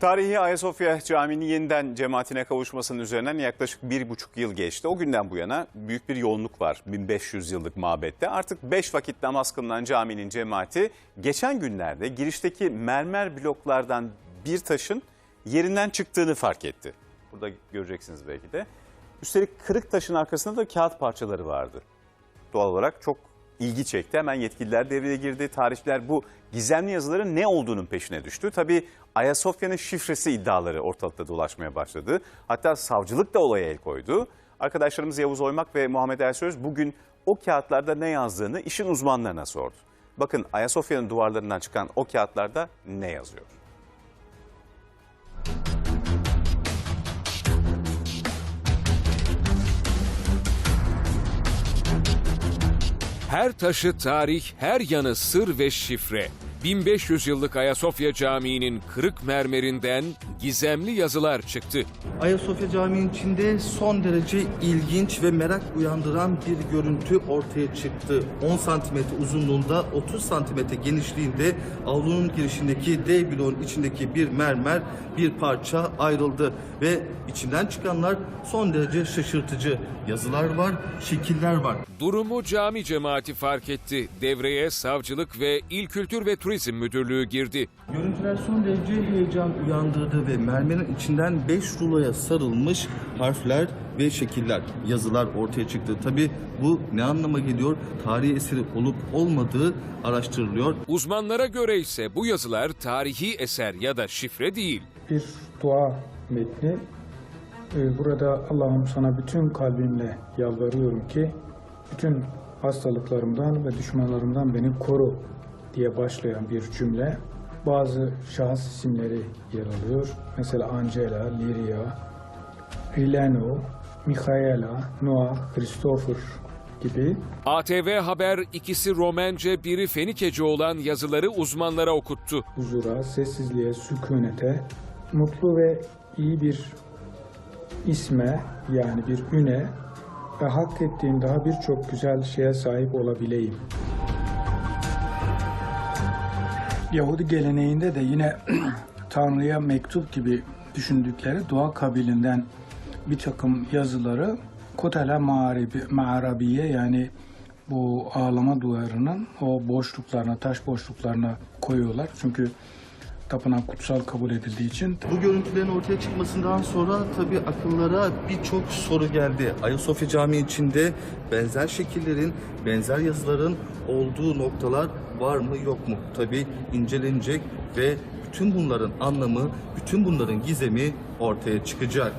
Tarihi Ayasofya Camii'nin yeniden cemaatine kavuşmasının üzerinden yaklaşık bir buçuk yıl geçti. O günden bu yana büyük bir yoğunluk var 1500 yıllık mabette. Artık beş vakit namaz kılınan caminin cemaati geçen günlerde girişteki mermer bloklardan bir taşın yerinden çıktığını fark etti. Burada göreceksiniz belki de. Üstelik kırık taşın arkasında da kağıt parçaları vardı doğal olarak çok ilgi çekti. Hemen yetkililer devreye girdi. Tarihçiler bu gizemli yazıların ne olduğunun peşine düştü. Tabii Ayasofya'nın şifresi iddiaları ortalıkta dolaşmaya başladı. Hatta savcılık da olaya el koydu. Arkadaşlarımız Yavuz Oymak ve Muhammed Ersöz bugün o kağıtlarda ne yazdığını işin uzmanlarına sordu. Bakın Ayasofya'nın duvarlarından çıkan o kağıtlarda ne yazıyor? Her taşı tarih, her yanı sır ve şifre. 1500 yıllık Ayasofya Camii'nin kırık mermerinden gizemli yazılar çıktı. Ayasofya Camii'nin içinde son derece ilginç ve merak uyandıran bir görüntü ortaya çıktı. 10 santimetre uzunluğunda 30 santimetre genişliğinde avlunun girişindeki D bloğun içindeki bir mermer bir parça ayrıldı ve içinden çıkanlar son derece şaşırtıcı. Yazılar var, şekiller var. Durumu cami cemaati fark etti. Devreye savcılık ve İl Kültür ve Turizm Müdürlüğü girdi. Görüntüler son derece heyecan uyandırdı ve mermerin içinden 5 ruloya sarılmış harfler ve şekiller, yazılar ortaya çıktı. Tabi bu ne anlama geliyor? Tarihi eseri olup olmadığı araştırılıyor. Uzmanlara göre ise bu yazılar tarihi eser ya da şifre değil. bir dua metni. Ee, Burada Allah'ım sana bütün kalbimle yalvarıyorum ki bütün hastalıklarımdan ve düşmanlarımdan beni koru diye başlayan bir cümle. Bazı şahıs isimleri yer alıyor. Mesela Angela, Liria, Rileno, Michaela, Noah, Christopher gibi. ATV Haber ikisi Romence biri Fenikece olan yazıları uzmanlara okuttu. huzura, sessizliğe, sükunete, mutlu ve iyi bir isme yani bir üne ve hak ettiğim daha birçok güzel şeye sahip olabileyim. Yahudi geleneğinde de yine Tanrı'ya mektup gibi düşündükleri dua kabilinden bir takım yazıları Kotela Mağaribi, Mağarabiye yani bu ağlama duvarının o boşluklarına, taş boşluklarına koyuyorlar. Çünkü tapınak kutsal kabul edildiği için Bu görüntülerin ortaya çıkmasından sonra tabii akıllara birçok soru geldi. Ayasofya Camii içinde benzer şekillerin, benzer yazıların olduğu noktalar var mı yok mu? Tabii incelenecek ve bütün bunların anlamı, bütün bunların gizemi ortaya çıkacak.